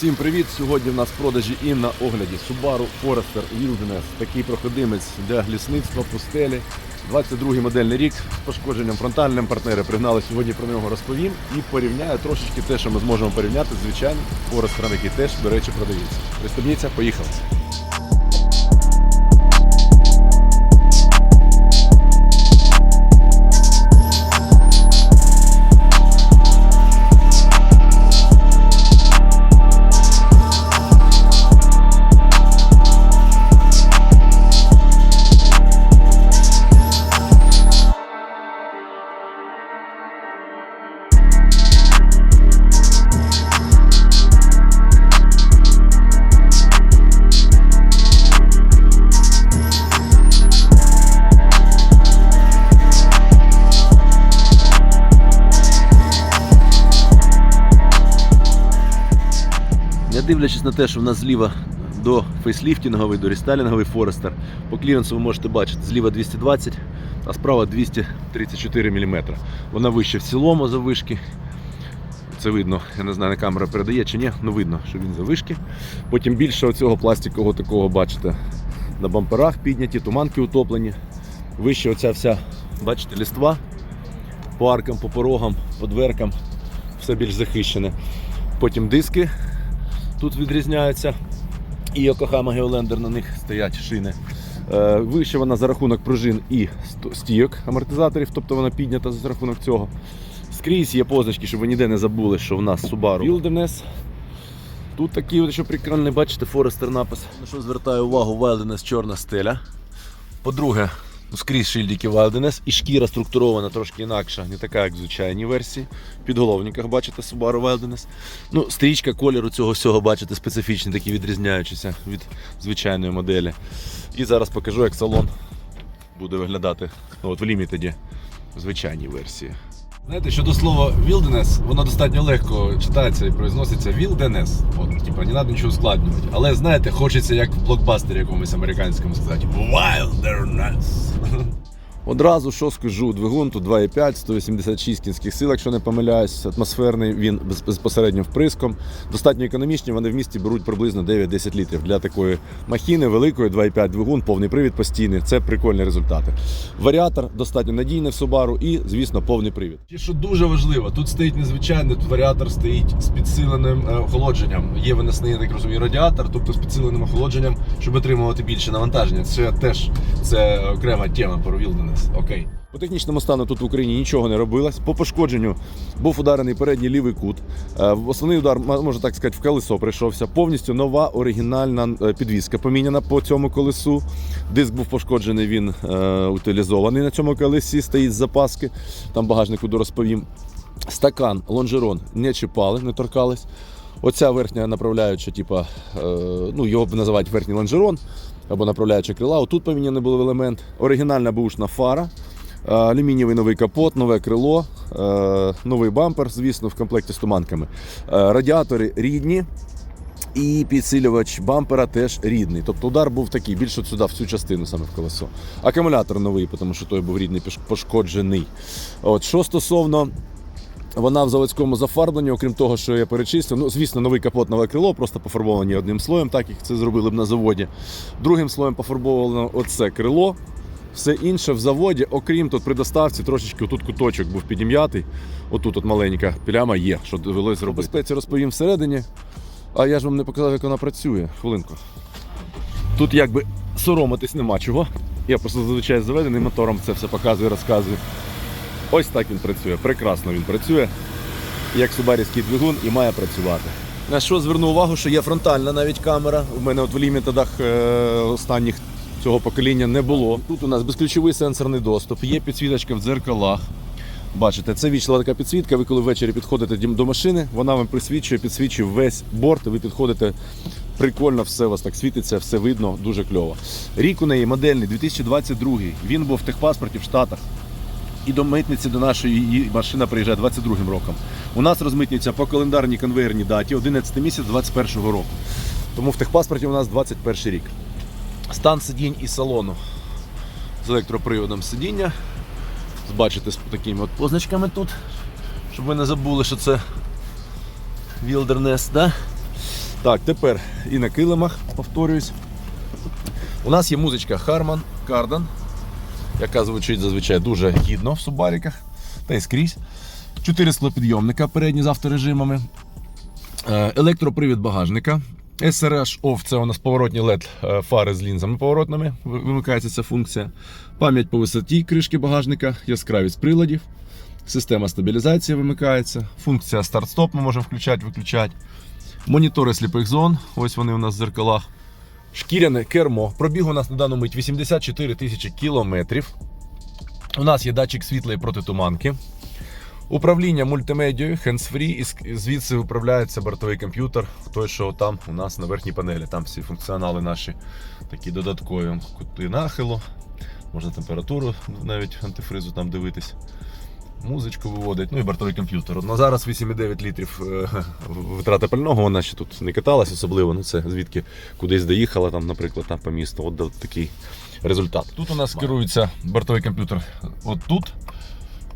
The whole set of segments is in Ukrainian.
Всім привіт! Сьогодні в нас в продажі і на огляді Subaru Forester Wilderness. Такий проходимець для лісництва, пустелі. 22-й модельний рік з пошкодженням фронтальним партнери пригнали сьогодні про нього розповім і порівняю трошечки те, що ми зможемо порівняти з звичайним Форестером, який теж, до речі, продається. Пристебніться, поїхали. Дивлячись на те, що в нас зліва до фейсліфтінговий, до рестайлінговий Форестер. По кліренсу ви можете бачити, зліва 220, а справа 234 мм. Вона вища в цілому завишки. Це видно, я не знаю, на камера передає чи ні, ну видно, що він завишки. Потім більше оцього пластикового такого, бачите, на бамперах підняті, туманки утоплені. Вище оця вся, бачите, ліства по аркам, по порогам, по дверкам, все більш захищене. Потім диски тут відрізняються. І Yokohama Geolander на них стоять шини. Вище вона за рахунок пружин і стійок амортизаторів, тобто вона піднята за рахунок цього. Скрізь є позначки, щоб ви ніде не забули, що в нас Subaru Wilderness. Тут такий, що прикольний, бачите, Forester напис. На що звертаю увагу, Wilderness чорна стеля. По-друге, скрізь шильдики Wilderness і шкіра структурована трошки інакша, не така, як в звичайній версії. В підголовниках бачите Subaru Wilderness. Ну, стрічка кольору цього всього, бачите, специфічний, такий відрізняючийся від звичайної моделі. І зараз покажу, як салон буде виглядати ну, от в лімітеді в звичайній версії. Знаєте, щодо слова wilderness, воно достатньо легко читається і произноситься wilderness. От, типа, не треба нічого ускладнювати. Але знаєте, хочеться як в блокбастері якомусь американському сказати wilderness. Одразу що скажу, двигун тут 2,5, 186 кінських сил, якщо не помиляюсь, атмосферний, він безпосередньо вприском. Достатньо економічні, вони в місті беруть приблизно 9-10 літрів. Для такої махіни великої 2,5 двигун, повний привід постійний. Це прикольні результати. Варіатор достатньо надійний в Subaru і, звісно, повний привід. І що дуже важливо, тут стоїть незвичайний, тут варіатор стоїть з підсиленим е, охолодженням. Є винесений, я так розумію, радіатор, тобто з підсиленим охолодженням, щоб отримувати більше навантаження. Це теж це окрема тема про Wilderness. Окей. По технічному стану тут в Україні нічого не робилось. По пошкодженню був ударений передній лівий кут. Е, Основний удар, можна так сказати, в колесо прийшовся. Повністю нова оригінальна е, підвізка поміняна по цьому колесу. Диск був пошкоджений, він е, утилізований на цьому колесі, стоїть з запаски. Там багажник буду розповім. Стакан, лонжерон не чіпали, не торкались. Оця верхня направляюча, типа, е, ну його називають верхній лонжерон або направляюча крила. Отут поміняний був елемент. Оригінальна бушна фара, е, алюмінієвий новий капот, нове крило, е, новий бампер, звісно, в комплекті з туманками. Е, Радіатори рідні. І підсилювач бампера теж рідний. Тобто удар був такий, більше сюди, в цю частину саме в колесо. Акумулятор новий, тому що той був рідний пошкоджений. От, що стосовно вона в заводському зафарбленні, окрім того, що я перечислив. Ну, звісно, новий капот, нове крило, просто пофарбовані одним слоєм, так як це зробили б на заводі. Другим слоєм пофарбовано оце крило. Все інше в заводі, окрім тут при доставці, трошечки отут куточок був підім'ятий. Отут от маленька пляма є, що довелось зробити. Безпеці розповім всередині. А я ж вам не показав, як вона працює. Хвилинку. Тут якби соромитись нема чого. Я просто зазвичай заведений мотором це все показую, розказую. Ось так він працює. Прекрасно він працює, як субарівський двигун і має працювати. На що зверну увагу, що є фронтальна навіть камера. У мене от в лімітедах е, останніх цього покоління не було. Тут у нас безключовий сенсорний доступ, є підсвіточка в дзеркалах. Бачите, це вічна така підсвітка. Ви коли ввечері підходите до машини, вона вам присвічує, підсвічує весь борт. Ви підходите прикольно, все у вас так світиться, все видно, дуже кльово. Рік у неї модельний 2022. Він був в техпаспорті в Штатах. І до митниці до нашої її машина приїжджає 22-м роком. У нас розмитнюється по календарній конвейерній даті 11 місяць 21-го року. Тому в техпаспорті у нас 21 рік. Стан сидінь і салону з електроприводом сидіння. Бачите, з такими от позначками тут, щоб ви не забули, що це Wilderness, да? Так, тепер і на килимах, повторююсь. У нас є музичка Harman Kardon, яка звучить зазвичай дуже гідно в субаріках та й скрізь. Чотири склопідйомника передні з авторежимами. Е, Електропривід багажника. SRH OFF це у нас поворотні LED е, фари з лінзами поворотними. Вимикається ця функція. Пам'ять по висоті кришки багажника, яскравість приладів. Система стабілізації вимикається. Функція старт-стоп ми можемо включати, виключати. Монітори сліпих зон. Ось вони у нас в зеркалах. Шкіряне кермо. Пробіг у нас на дану мить 84 тисячі кілометрів. У нас є датчик світла і протитуманки. Управління мультимедією, hands-free, і звідси управляється бортовий комп'ютер, той, що там у нас на верхній панелі. Там всі функціонали наші такі додаткові кути нахилу, можна температуру навіть антифризу там дивитись. Музичку виводить, ну і бортовий комп'ютер. На зараз 8,9 літрів е, витрата пального, вона ще тут не каталась особливо. Ну це звідки кудись доїхала, там, наприклад, там по місту. От такий результат. Тут у нас керується бортовий комп'ютер. От тут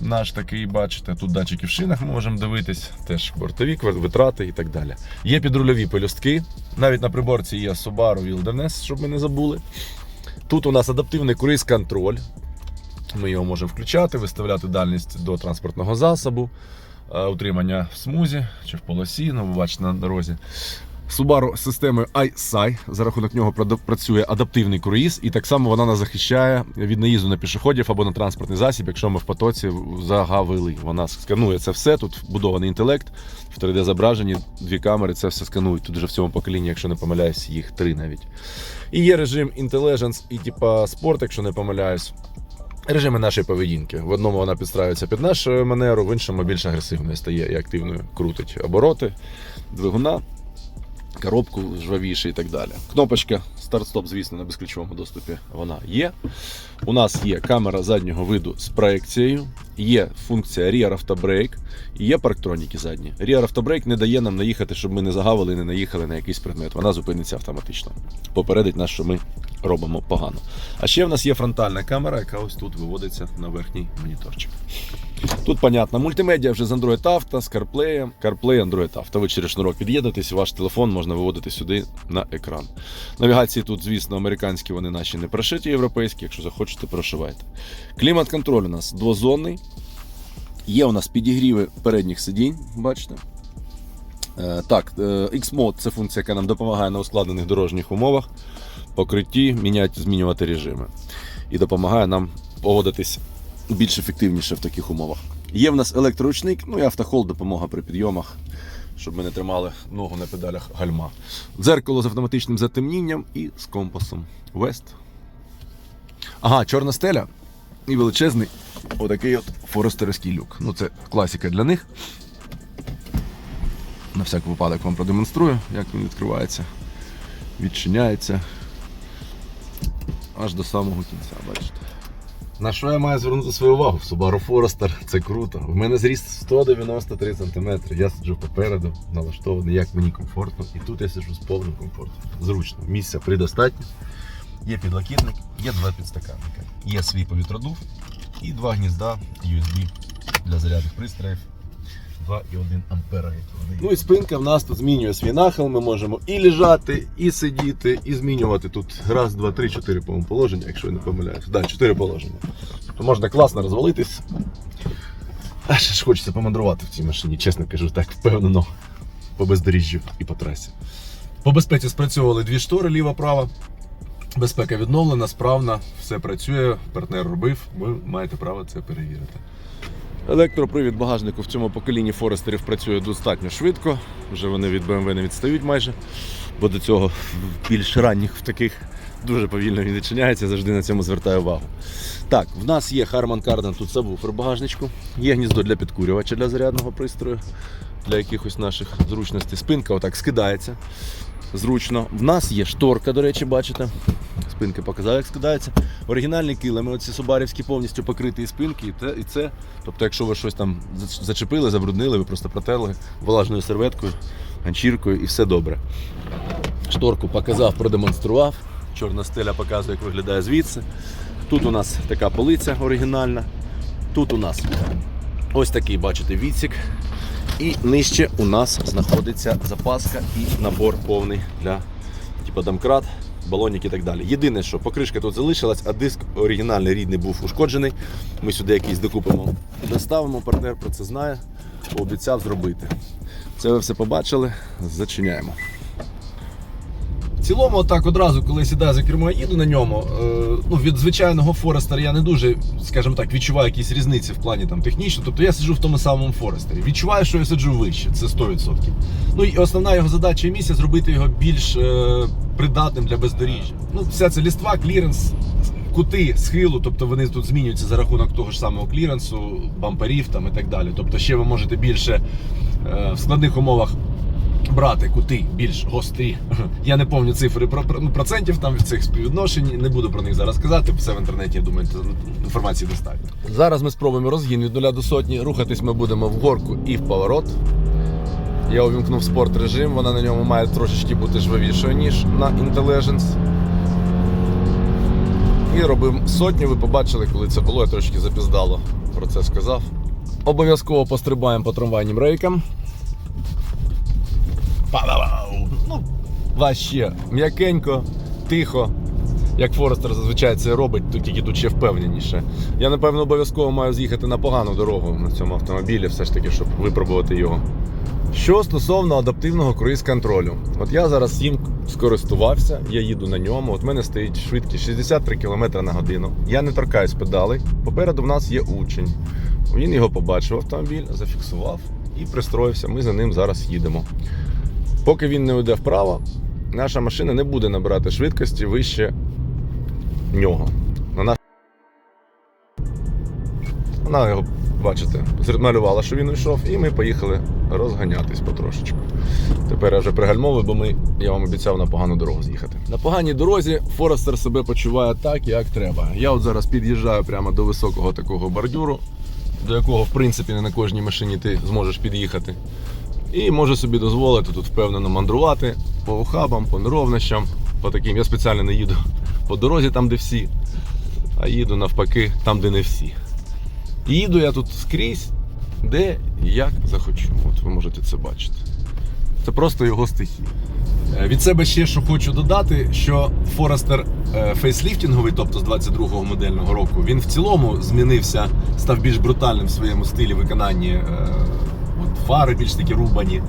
наш такий, бачите, тут датчики в шинах ми можемо дивитись, теж бортові витрати і так далі. Є підрульові пелюстки. Навіть на приборці є Subaru Wilderness, щоб ми не забули. Тут у нас адаптивний круїз-контроль. Ми його можемо включати, виставляти дальність до транспортного засобу, е, утримання в смузі чи в полосі, ну ви бачите на дорозі. Subaru з системою iSci, за рахунок нього працює адаптивний круїз, і так само вона нас захищає від наїзду на пішоходів або на транспортний засіб, якщо ми в потоці загавили. Вона сканує це все. Тут вбудований інтелект, в 3D зображенні, дві камери, це все сканують. Тут вже в цьому поколінні, якщо не помиляюсь, їх три навіть. І є режим Intelligence і типа спорт, якщо не помиляюсь. Режими нашої поведінки. В одному вона підстраюється під нашу манеру, в іншому більш агресивною стає і активною крутить обороти, двигуна, коробку жвавіше і так далі. Кнопочка старт-стоп, звісно, на безключовому доступі вона є. У нас є камера заднього виду з проекцією, є функція Rear Auto Brake і є парктроніки задні. Rear Auto Brake не дає нам наїхати, щоб ми не загавили і не наїхали на якийсь предмет. Вона зупиниться автоматично. Попередить нас, що ми робимо погано. А ще в нас є фронтальна камера, яка ось тут виводиться на верхній моніторчик. Тут, понятно, мультимедіа вже з Android Auto, з CarPlay, CarPlay, Android Auto. Ви через шнурок під'єднуєтесь, ваш телефон можна виводити сюди на екран. Навігації тут, звісно, американські, вони наші не прошиті, європейські, якщо захочете, прошивайте. Клімат-контроль у нас двозонний. Є у нас підігріви передніх сидінь, бачите. Е, Так, е, X-Mode це функція, яка нам допомагає на ускладнених дорожніх умовах, покритті, міняти, змінювати режими. І допомагає нам поводитись більш ефективніше в таких умовах. Є в нас електроручник, ну і автохол, допомога при підйомах, щоб ми не тримали ногу на педалях гальма. Дзеркало з автоматичним затемнінням і з компасом. West. Ага, чорна стеля і величезний отакий от форестерський люк. Ну, це класика для них. На всяк випадок вам продемонструю, як він відкривається, відчиняється аж до самого кінця, бачите. На що я маю звернути свою увагу? Subaru Forester це круто. У мене зріст 193 см. Я сиджу попереду, налаштований, як мені комфортно. І тут я сиджу з повним комфортом. Зручно. Місця предостатньо. Є підлокітник, є два підстаканника. Є свій повітродув і два гнізда USB для зарядних пристроїв. 2,1 ампера. Ну і спинка в нас тут змінює свій нахил. Ми можемо і лежати, і сидіти, і змінювати тут раз, два, три, чотири по положення, якщо я не помиляюсь. Так, чотири положення. То можна класно розвалитись. А ще ж хочеться помандрувати в цій машині, чесно кажу, так впевнено по бездоріжжю і по трасі. По безпеці спрацьовували дві штори, ліва-права. Безпека відновлена, справна, все працює, партнер робив, ви маєте право це перевірити. Електропривід багажнику в цьому поколінні Форестерів працює достатньо швидко. Вже вони від BMW не відстають майже, бо до цього більш ранніх в таких дуже повільно він відчиняється, завжди на цьому звертаю увагу. Так, в нас є Harman Kardon, тут сабвуфер багажничку, є гніздо для підкурювача для зарядного пристрою, для якихось наших зручностей. Спинка отак скидається зручно. В нас є шторка, до речі, бачите. Спинки показав, як скидається. Оригінальні килими, оці субарівські повністю покриті спинки, і це, і це. Тобто, якщо ви щось там зачепили, забруднили, ви просто протерли влажною серветкою, ганчіркою і все добре. Шторку показав, продемонстрував. Чорна стеля показує, як виглядає звідси. Тут у нас така полиця оригінальна. Тут у нас ось такий, бачите, відсік. І нижче у нас знаходиться запаска і набор повний для типу домкрат, балонік і так далі. Єдине, що покришка тут залишилась, а диск оригінальний рідний був ушкоджений. Ми сюди якийсь докупимо. Доставимо, партнер про це знає, пообіцяв зробити. Це ви все побачили, зачиняємо. В цілому, так одразу, коли сідаю за кермо, я їду на ньому. е, ну, від звичайного Форестера я не дуже, скажімо так, відчуваю якісь різниці в плані там технічно. Тобто я сиджу в тому самому Форестері. Відчуваю, що я сиджу вище, це 100%. Ну і основна його задача і місія зробити його більш е, придатним для бездоріжжя. Ну, вся ця ліства, кліренс, кути схилу, тобто вони тут змінюються за рахунок того ж самого кліренсу, бамперів там і так далі. Тобто ще ви можете більше е, в складних умовах брати кути більш гострі. Я не пам'ятаю цифри про, ну, процентів там цих співвідношень. Не буду про них зараз казати. Все в інтернеті, я думаю, інформації достатньо. Зараз ми спробуємо розгін від 0 до сотні. Рухатись ми будемо в горку і в поворот. Я увімкнув спорт режим, вона на ньому має трошечки бути жвавішою, ніж на Intelligence. І робив сотню, ви побачили, коли це було, я трошки запіздало про це сказав. Обов'язково пострибаємо по трамвайним рейкам. Ну, вообще, м'якенько, тихо. Як Форестер зазвичай це робить, тут тільки тут ще впевненіше. Я, напевно, обов'язково маю з'їхати на погану дорогу на цьому автомобілі, все ж таки, щоб випробувати його. Що стосовно адаптивного круїз-контролю, от я зараз їм скористувався, я їду на ньому. От в мене стоїть швидкість 63 км на годину. Я не торкаюсь педалей. Попереду в нас є учень. Він його побачив автомобіль, зафіксував і пристроївся. Ми за ним зараз їдемо. Поки він не уйде вправо, наша машина не буде набирати швидкості вище нього. Вона його, бачите, малювала, що він йшов, і ми поїхали розганятись потрошечку. Тепер я вже пригальмовую, бо ми, я вам обіцяв на погану дорогу з'їхати. На поганій дорозі Форестер себе почуває так, як треба. Я от зараз під'їжджаю прямо до високого такого бордюру, до якого, в принципі, не на кожній машині ти зможеш під'їхати. І можу собі дозволити тут впевнено мандрувати по ухабам, по неровнощам, по таким. Я спеціально не їду по дорозі там, де всі, а їду навпаки там, де не всі. І їду я тут скрізь, де і як захочу. От ви можете це бачити. Це просто його стихія. Е, Від себе ще що хочу додати, що Forester е, фейсліфтінговий, тобто з 22-го модельного року, він в цілому змінився, став більш брутальним в своєму стилі виконанні. е, От фари більш такі рубані.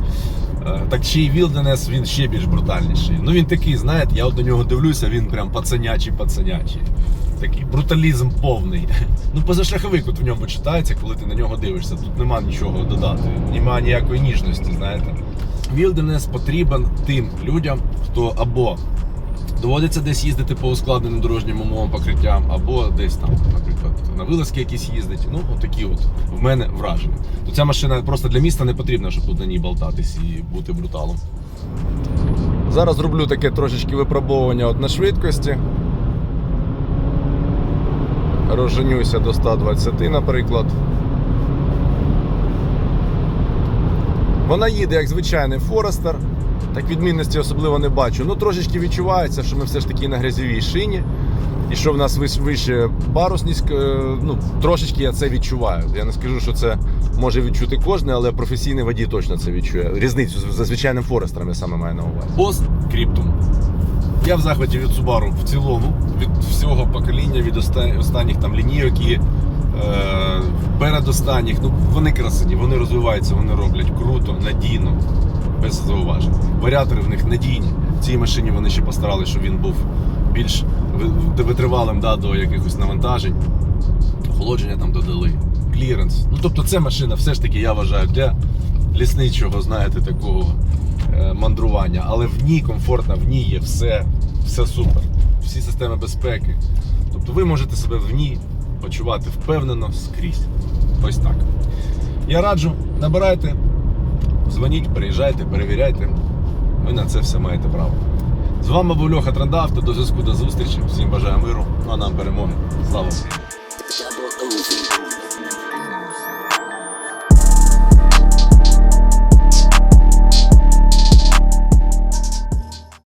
Так ще й Wilderness, він ще більш брутальніший. Ну він такий, знаєте, я от на нього дивлюся, він прям пацанячий пацанячий. Такий бруталізм повний. Ну, позашляховик от в ньому читається, коли ти на нього дивишся. Тут нема нічого додати, нема ніякої ніжності, знаєте. Wilderness потрібен тим людям, хто або доводиться десь їздити по ускладненим дорожнім умовам покриттям, або десь там, наприклад, на вилазки якісь їздить. Ну, отакі от в мене враження. То ця машина просто для міста не потрібна, щоб тут на ній болтатись і бути бруталом. Зараз зроблю таке трошечки випробовування от на швидкості. Розженюся до 120, наприклад. Вона їде як звичайний Форестер. Так відмінності особливо не бачу. Ну трошечки відчувається, що ми все ж таки на грязьовій шині. І що в нас вище парусність, е, ну трошечки я це відчуваю. Я не скажу, що це може відчути кожен, але професійний водій точно це відчує. Різницю за звичайним Форестером я саме маю на увазі. Пост Кріптум. Я в захваті від Subaru в цілому, від всього покоління, від останніх там лінійок і е, передостанніх. Ну, вони красиві, вони розвиваються, вони роблять круто, надійно, без зауважень. Варіатори в них надійні. В цій машині вони ще постаралися, щоб він був більш витривалим да, до якихось навантажень. Охолодження там додали, кліренс. Ну тобто, це машина все ж таки, я вважаю, для лісничого, знаєте, такого мандрування. Але в ній комфортно, в ній є все, все супер. Всі системи безпеки. Тобто ви можете себе в ній почувати впевнено скрізь. Ось так. Я раджу, набирайте, дзвоніть, приїжджайте, перевіряйте. Ви на це все маєте право. З вами був Льоха Трендавто. До зв'язку, до зустрічі. Всім бажаю миру, ну а нам перемоги. Слава Україні!